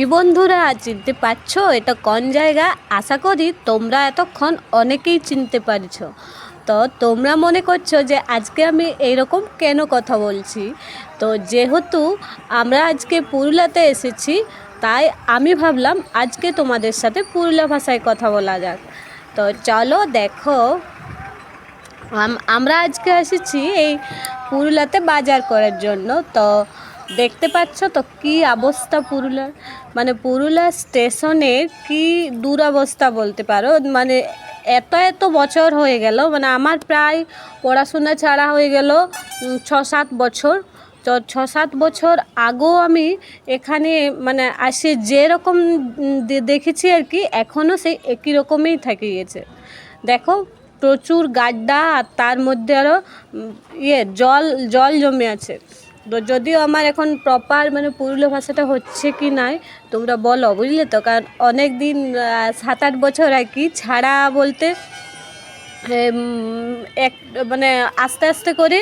কি বন্ধুরা চিনতে পারছ, এটা কোন জায়গা? আশা করি তোমরা এতক্ষণ অনেকেই চিনতে পারছ। তো তোমরা মনে করছ যে আজকে আমি এইরকম কেন কথা বলছি? তো যেহেতু আমরা আজকে পুরুলিয়াতে এসেছি, তাই আমি ভাবলাম আজকে তোমাদের সাথে পুরুলিয়া ভাষায় কথা বলা যাক। তো চলো দেখো, আম- আমরা আজকে এসেছি এই পুরুলিয়াতে বাজার করার জন্য। তো দেখতে পাচ্ছ তো কি অবস্থা পুরুলিয়ার মানে পুরুলিয়া স্টেশনে কি দুরবস্থা বলতে পারো? মানে এত এত বছর হয়ে গেল মানে আমার প্রায় পড়াশোনা ছাড়া হয়ে গেল ছ সাত বছর। তো ছ সাত বছর আগেও আমি এখানে মানে আসে যেরকম দেখেছি আর কি এখনও সেই একই রকমই থেকে গেছে দেখো, প্রচুর গাড্ডা আর তার মধ্যে আরও ইয়ে জল জল জমে আছে। তো যদিও আমার এখন প্রপার মানে পুরুলিয়া ভাষাটা হচ্ছে কি নাই, তোমরা বলো, বুঝলে তো? কারণ অনেক দিন সাত আট বছর আর কি, ছাড়া বলতে এক মানে আস্তে আস্তে করে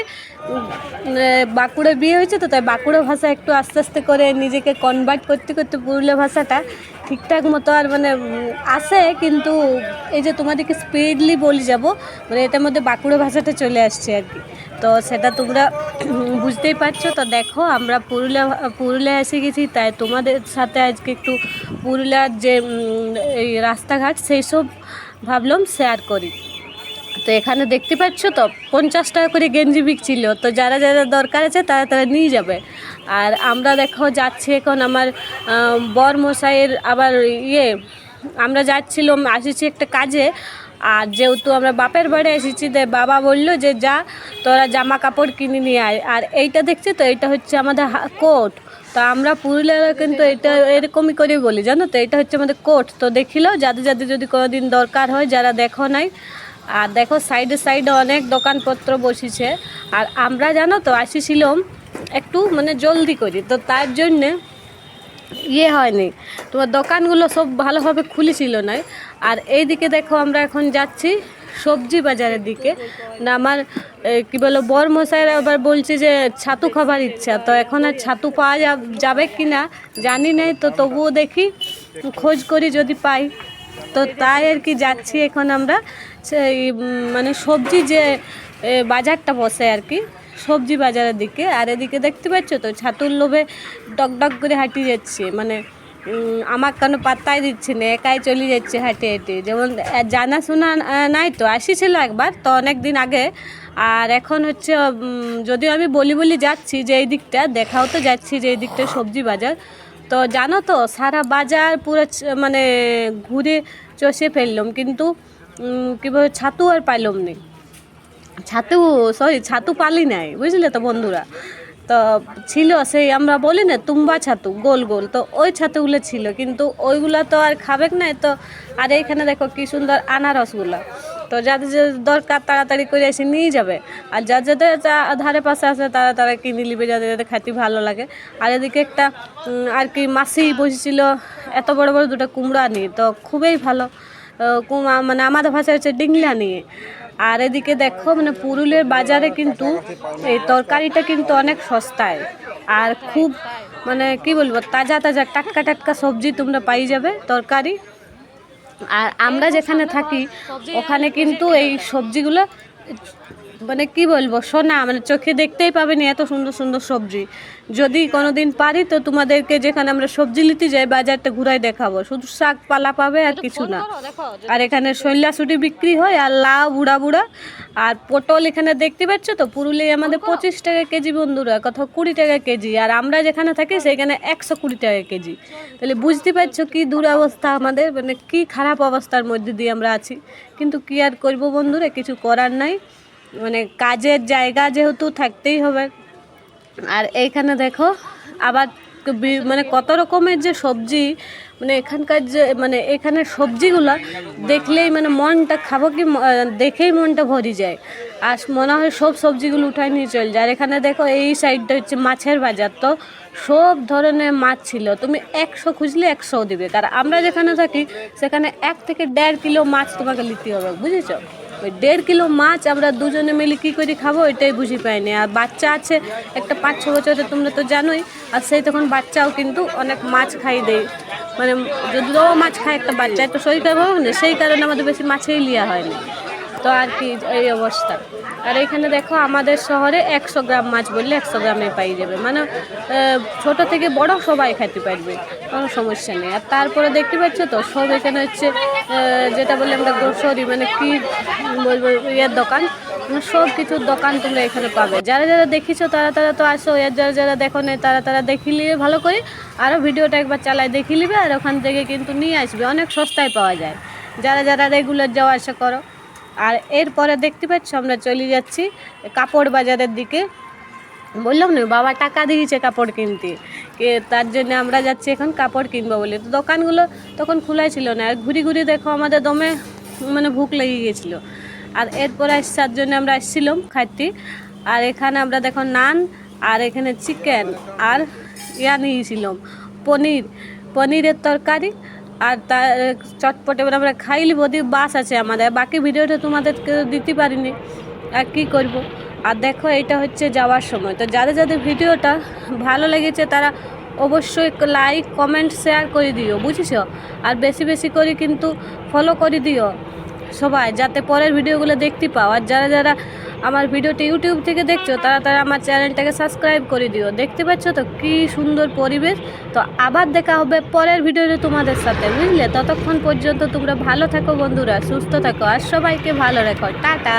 বাঁকুড়া বিয়ে হয়েছে তো, তাই বাঁকুড়া ভাষা একটু আস্তে আস্তে করে নিজেকে কনভার্ট করতে করতে পুরুলিয়া ভাষাটা ঠিকঠাক মতো আর মানে আসে, কিন্তু এই যে তোমাদেরকে স্পিডলি বলে যাব মানে এটার মধ্যে বাঁকুড়া ভাষাটা চলে আসছে আর কি। তো সেটা তোমরা বুঝতেই পারছ। তো দেখো, আমরা পুরুলিয়া পুরুলিয়া এসে গেছি, তাই তোমাদের সাথে আজকে একটু পুরুলিয়ার যে এই রাস্তাঘাট, সেই সব ভাবলাম শেয়ার করি। তো এখানে দেখতে পাচ্ছ তো, পঞ্চাশ টাকা করে গেঞ্জি বিকছিল। তো যারা যারা দরকার আছে, তারা তারা নিয়ে যাবে। আর আমরা দেখো যাচ্ছি এখন আমার বর মশাইয়ের আবার ইয়ে আমরা যাচ্ছিলাম, আসেছি একটা কাজে। আর যেহেতু আমরা বাপের বাড়ি এসেছি, তাই বাবা বলল যে যা, তোরা জামা কাপড় কিনে নিয়ে আয়। আর এইটা দেখছি তো, এটা হচ্ছে আমাদের কোট। তো আমরা পুরুলিয়ারা কিন্তু এটা এরকমই করে বলি, জানো তো? এটা হচ্ছে আমাদের কোট। তো দেখিলো, যাদের যাদের যদি কোনোদিন দরকার হয়, যারা দেখো নাই, আর দেখো সাইডে সাইডে অনেক দোকানপত্র বসেছে। আর আমরা জানো তো, আসিছিলাম একটু মানে জলদি করি। তো তার জন্যে ইয়ে হয়নি। তোমার দোকানগুলো সব ভালোভাবে খুলেছিল না। আর এই দিকে দেখো আমরা এখন যাচ্ছি সবজি বাজারের দিকে। না, আমার কি বলো বর মশাইরা আবার বলছে যে ছাতু খাবার ইচ্ছা। তো এখন আর ছাতু পাওয়া যাবে কি না, জানি নাই। তো তবুও দেখি, খোঁজ করি যদি পাই। তো তাই আর কি যাচ্ছি এখন আমরা। মানে সবজি যে বাজারটা বসে আর কি। সবজি বাজারের দিকে, আর এদিকে দেখতে পাচ্ছ তো, ছাতুর লোভে ডক ডক করে হাঁটিয়ে যাচ্ছে মানে আমার কেন পাত্তাই দিচ্ছে না, একাই চলে যাচ্ছে হাঁটে হেঁটে। যেমন জানাশোনা নাই তো, আসিছিল একবার, তো অনেক দিন আগে, আর এখন হচ্ছে যদিও আমি বলি বলি যাচ্ছি যে এই দিকটা, দেখাও তো যাচ্ছি যে এই দিকটা সবজি বাজার। তো জানো তো, সারা বাজার পুরো মানে ঘুরে চষে ফেললাম, কিন্তু কি ছাতু আর পাইলাম নি। ছাতু সরি ছাতু পালি নাই, বুঝলে তো বন্ধুরা? তো ছিল সেই, আমরা বলি না, তুম্বা ছাতু, গোল গোল। তো ওই ছাতুগুলো ছিল, কিন্তু ওইগুলা তো আর খাবে নাই, তো আর এইখানে দেখো কি সুন্দর আনারসগুলা। তো যাদের যে দরকার, তাড়াতাড়ি করে এসে নিয়ে যাবে। আর যার যাদের ধারে পাশে আছে, তারা তারা কিনে নিবে, যাদের যাদের খাইতে ভালো লাগে। আর এদিকে একটা আর কি মাসি বসেছিল, এত বড় বড় দুটো কুমড়া নিয়ে, তো খুবই ভালো। মানে আমাদের ভাষায় হচ্ছে ডিংলা নিয়ে। আর এদিকে দেখো মানে পুরুলের বাজারে কিন্তু এই তরকারিটা কিন্তু অনেক সস্তায়। আর খুব মানে কি বলব, তাজা তাজা, টাটকা টাটকা সবজি তোমরা পাই যাবে তরকারি। আর আমরা যেখানে থাকি, ওখানে কিন্তু এই সবজিগুলো মানে কি বলব সোনা মানে চোখে দেখতেই পাবেনি এত সুন্দর সুন্দর সবজি। যদি কোনো দিন পারি তো তোমাদেরকে যেখানে আমরা সবজি নিতে যাই বাজারটা ঘুরাই দেখাবো। শুধু শাক পালা পাবে আর কিছু না। আর এখানে শৈলাশুটি বিক্রি হয় আর লাউ বুড়া বুড়া। আর পটল এখানে দেখতে পাচ্ছ তো পুরুলিয়ায় আমাদের পঁচিশ টাকা কেজি বন্ধুরা কোথাও কুড়ি টাকা কেজি। আর আমরা যেখানে থাকি সেখানে একশো কুড়ি টাকা কেজি। তাহলে বুঝতে পারছ কি দুরবস্থা আমাদের মানে কি খারাপ অবস্থার মধ্যে দিয়ে আমরা আছি। কিন্তু কি আর করব বন্ধুরা কিছু করার নাই। মানে কাজের জায়গা যেহেতু থাকতেই হবে। আর এইখানে দেখো, আবার মানে কত রকমের যে সবজি মানে এখানকার যে মানে এখানে সবজিগুলো দেখলেই মানে মনটা খাব কি দেখেই মনটা ভরে যায়। আর মনে হয় সব সবজিগুলো উঠাই নিয়ে চলে যায়। আর এখানে দেখো, এই সাইডটা হচ্ছে মাছের বাজার। তো সব ধরনের মাছ ছিল। তুমি একশো খুঁজলে একশো দিবে। কারণ আমরা যেখানে থাকি, সেখানে এক থেকে দেড় কিলো মাছ তোমাকে নিতে হবে, বুঝেছ? ওই দেড় কিলো মাছ আমরা দুজনে মিলে কী করে খাব এটাই বুঝি পাইনি। আর বাচ্চা আছে, একটা পাঁচ ছ বছরে তোমরা তো জানোই। আর সেই তখন বাচ্চাও কিন্তু অনেক মাছ খাই দেয়। মানে যদি ও মাছ খায় একটা বাচ্চা তো শরীর খারাপ হবে না সেই কারণে আমাদের বেশি মাছেই লিয়া হয়নি। তো আর কি, এই অবস্থা। আর এখানে দেখো আমাদের শহরে একশো গ্রাম মাছ বললে একশো গ্রামে পাই যাবে। মানে ছোট থেকে বড় সবাই খেতে পারবে, কোনো সমস্যা নেই। আর তারপরে দেখতে পাচ্ছ তো, সব এখানে হচ্ছে যেটা বললে আমরা গ্রোসারি মানে কি বলব, ইয়ের দোকান মানে সব কিছুর দোকান তোমরা এখানে পাবে। যারা যারা দেখিছো, তারা তারা তো আসো এর যারা যারা দেখো না, তারা তারা দেখি নিবে ভালো করে। আরও ভিডিওটা একবার চালায় দেখি নিবে, আর ওখান থেকে কিন্তু নিয়ে আসবে, অনেক সস্তায় পাওয়া যায়। যারা যারা রেগুলার যাওয়া আসা করো আর এরপরে দেখতে পাচ্ছ আমরা চলে যাচ্ছি কাপড় বাজারের দিকে। বললাম না, বাবা টাকা দিয়েছে কাপড় কিনতে। কে, তার জন্য আমরা যাচ্ছি এখন কাপড় কিনবো বলে। তো দোকানগুলো তখন খোলাই ছিল না। আর ঘুরি ঘুরি দেখো আমাদের দমে মানে ভুক লেগে গেছিল। আর এরপরে আসার জন্য আমরা আসছিলাম খাইতে। আর এখানে আমরা দেখো নান আর এখানে চিকেন আর ইয়া নিয়েছিলাম, পনির। পনিরের তরকারি আর তার চটপট এবার আমরা খাইলি বদি বাস আছে আমাদের। বাকি ভিডিওটা তোমাদেরকে দিতে পারিনি। আর কি করব? আর দেখো, এটা হচ্ছে যাওয়ার সময়। তো যাদের যাদের ভিডিওটা ভালো লেগেছে, তারা অবশ্যই লাইক কমেন্ট শেয়ার করে দিও, বুঝেছ? আর বেশি বেশি করে কিন্তু ফলো করে দিও সবাই, যাতে পরের ভিডিওগুলো দেখতে পাও। আর যারা যারা আমার ভিডিওটি ইউটিউব থেকে দেখছ, তারা তারা আমার চ্যানেলটাকে সাবস্ক্রাইব করে দিও। দেখতে পাচ্ছ তো কি সুন্দর পরিবেশ? তো আবার দেখা হবে পরের ভিডিওতে তোমাদের সাথে, বুঝলে? ততক্ষণ পর্যন্ত তোমরা ভালো থাকো বন্ধুরা, সুস্থ থাকো, আর সবাইকে ভালো রেখো। টাটা!